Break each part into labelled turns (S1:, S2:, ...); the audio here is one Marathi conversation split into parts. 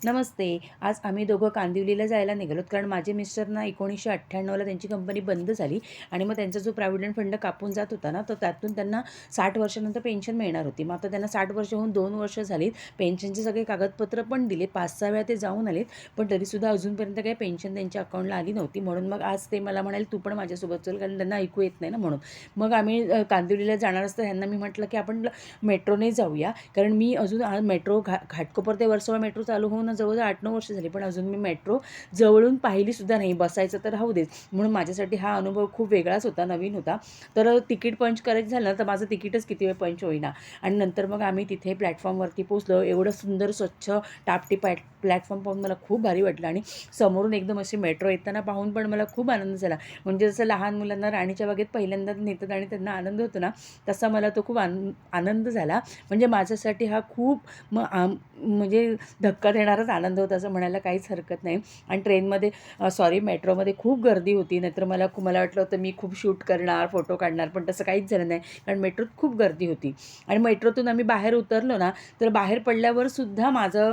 S1: नमस्ते. आज आम्ही दोघं कांदिवलीला जायला निघालोत कारण माझे मिस्टर ना एकोणीसशे अठ्ठ्याण्णवला त्यांची कंपनी बंद झाली आणि मग त्यांचा जो प्रॉव्हिडंट फंड कापून जात होता ना तर त्यातून त्यांना साठ वर्षानंतर पेन्शन मिळणार होती. मग आता त्यांना साठ वर्ष होऊन दोन वर्ष झालीत. पेन्शनचे सगळे कागदपत्र पण दिले पाच सहा वेळा ते जाऊन आलेत. पण तरीसुद्धा अजूनपर्यंत काही पेन्शन त्यांच्या अकाउंटला आली नव्हती. म्हणून मग आज ते मला म्हणाले तू पण माझ्यासोबत चल कारण त्यांना ऐकू येत नाही ना म्हणून. मग आम्ही कांदिवलीला जाणार असतं ह्यांना मी म्हटलं की आपण मेट्रोने जाऊया. कारण मी अजून मेट्रो घा घाटकोपर ते वर्सोवा मेट्रो चालू होऊन जवळजवळ आठ नऊ वर्ष झाली पण अजून मी मेट्रो जवळून पाहिलीसुद्धा नाही. बसायचं तर राहू देत. म्हणून माझ्यासाठी हा अनुभव खूप वेगळाच होता नवीन होता. तर तिकीट पंच करायचं झालं ना तर माझं तिकीटच किती वेळ पंच होईना. आणि नंतर मग आम्ही तिथे प्लॅटफॉर्मवरती पोचलो एवढं सुंदर स्वच्छ टापटी पॅट प्लॅटफॉर्म पाहून मला खूप भारी वाटलं. आणि समोरून एकदम अशी मेट्रो येताना पाहून पण मला खूप आनंद झाला. म्हणजे जसं लहान मुलांना राणीच्या बागेत पहिल्यांदा नेतात आणि त्यांना आनंद होतो ना तसा मला तो खूप आन आनंद झाला. म्हणजे माझ्यासाठी हा खूप मग आम म्हणजे धक्का फारच आनंद होता असं म्हणायला काहीच हरकत नाही. आणि ट्रेनमध्ये सॉरी मेट्रोमध्ये खूप गर्दी होती. नाहीतर मला मला वाटलं होतं मी खूप शूट करणार फोटो काढणार पण तसं काहीच झालं नाही. कारण मेट्रोत खूप गर्दी होती. आणि मेट्रोतून आम्ही बाहेर उतरलो ना तर बाहेर पडल्यावर सुद्धा माझं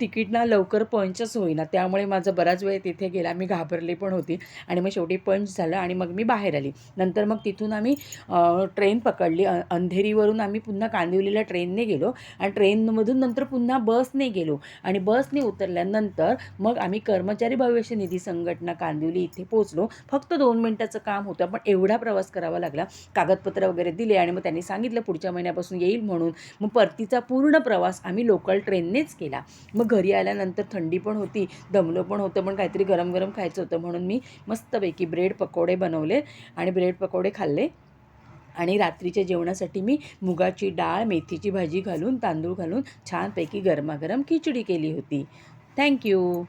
S1: तिकीट ना लवकर पंचच होईना. त्यामुळे माझं बराच वेळ तिथे गेला. मी घाबरली पण होती. आणि मग शेवटी पंच झालं आणि मग मी बाहेर आली. नंतर मग तिथून आम्ही ट्रेन पकडली. अंधेरीवरून आम्ही पुन्हा कांदिवलीला ट्रेनने गेलो. आणि ट्रेनमधून नंतर पुन्हा बसने गेलो. आणि बस बसने उतरल्यानंतर मग आम्ही कर्मचारी भविष्य निधी संघटना कांदिवली इथे पोचलो फक्त दोन मिनटाचं काम होतं. पण एवढा प्रवास करावा लागला. कागदपत्र वगैरे दिले आणि मग त्यांनी सांगितलं पुढच्या महिन्यापासून येईल म्हणून. मग परतीचा पूर्ण प्रवास आम्ही लोकल ट्रेननेच केला. मग घरी आल्यानंतर थंडी पण होती दमलो पण होतं पण काहीतरी गरम गरम खायचं होतं म्हणून मी मस्तपैकी ब्रेड पकोडे बनवले आणि ब्रेड पकोडे खाल्ले. आणि रात्रीच्या जेवणासाठी मी मुगाची डाळ मेथीची भाजी घालून तांदूळ घालून छानपैकी गरमागरम खिचडी केली होती. थँक्यू